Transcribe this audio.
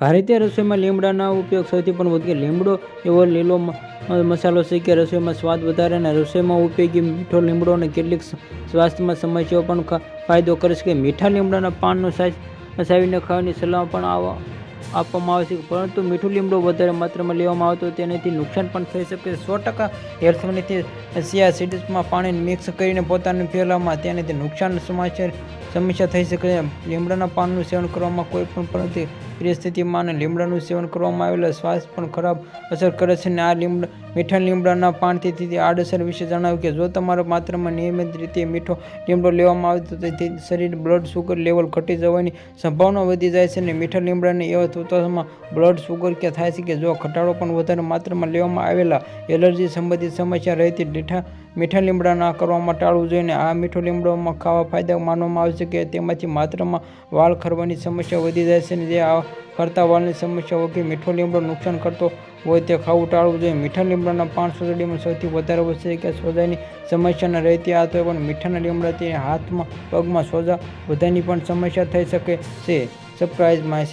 ભારતીય રસોઈમાં લીમડાનો ઉપયોગ સૌથી પણ વધુ લીમડો એવો લીલો મસાલો છે કે રસોઈમાં સ્વાદ વધારે અને રસોઈમાં ઉપયોગી મીઠો લીમડો અને કેટલીક સ્વાસ્થ્યમાં સમસ્યાઓ પણ ફાયદો કરે છે. કે મીઠા લીમડાના પાનનો સાઈઝ સાવીને ખાવાની સલાહ પણ આપવામાં આવે છે. પરંતુ મીઠું લીમડો વધારે માત્રામાં લેવામાં આવતો તેનાથી નુકસાન પણ થઈ શકે સો ટકા હેલ્થમનીથી સિયા સીડ્સમાં પાણી મિક્સ કરીને પોતાને ફેલાવવામાં તેનાથી નુકસાન સમસ્યા સમસ્યા થઈ શકે લીમડાના પાનનું સેવન કરવામાં કોઈ પણ પરિસ્થિતિ પરિસ્થિતિમાં અને લીમડાનું સેવન કરવામાં આવેલા સ્વાસ્થ્ય પણ ખરાબ અસર કરે છે અને આ લીમડા, મીઠા લીમડાના પાનથી થતી આડઅસર વિશે જણાવ્યું કે જો તમારા માત્રામાં નિયમિત રીતે મીઠો લીમડો લેવામાં આવે તો તેથી શરીર બ્લડ સુગર લેવલ ઘટી જવાની સંભાવના વધી જાય છે અને મીઠા લીમડાને એવા તત્વોમાં બ્લડ સુગર કે થાય છે કે જો ઘટાડો પણ વધારે માત્રામાં લેવામાં આવેલા એલર્જી સંબંધિત સમસ્યા રહેતી મીઠા મીઠા લીમડા ના કરવામાં ટાળવું જોઈએ આ મીઠો લીમડોમાં ખાવા ફાયદા માનવામાં આવે છે કે તેમાંથી માત્રામાં વાળ ખરવાની સમસ્યા વધી જાય છે અને જે આ ખરતા વાળની સમસ્યા વગેરે મીઠો લીમડો નુકસાન કરતો હોય તે ખાવું ટાળવું જોઈએ. મીઠા લીમડાના પાન સોસાયટીમાં સૌથી વધારે વસ્તુ કે સોજાની સમસ્યાના રહેતી આ તો પણ મીઠાના લીમડાથી હાથમાં પગમાં સોજા બધાની પણ સમસ્યા થઈ શકે છે. Surprise my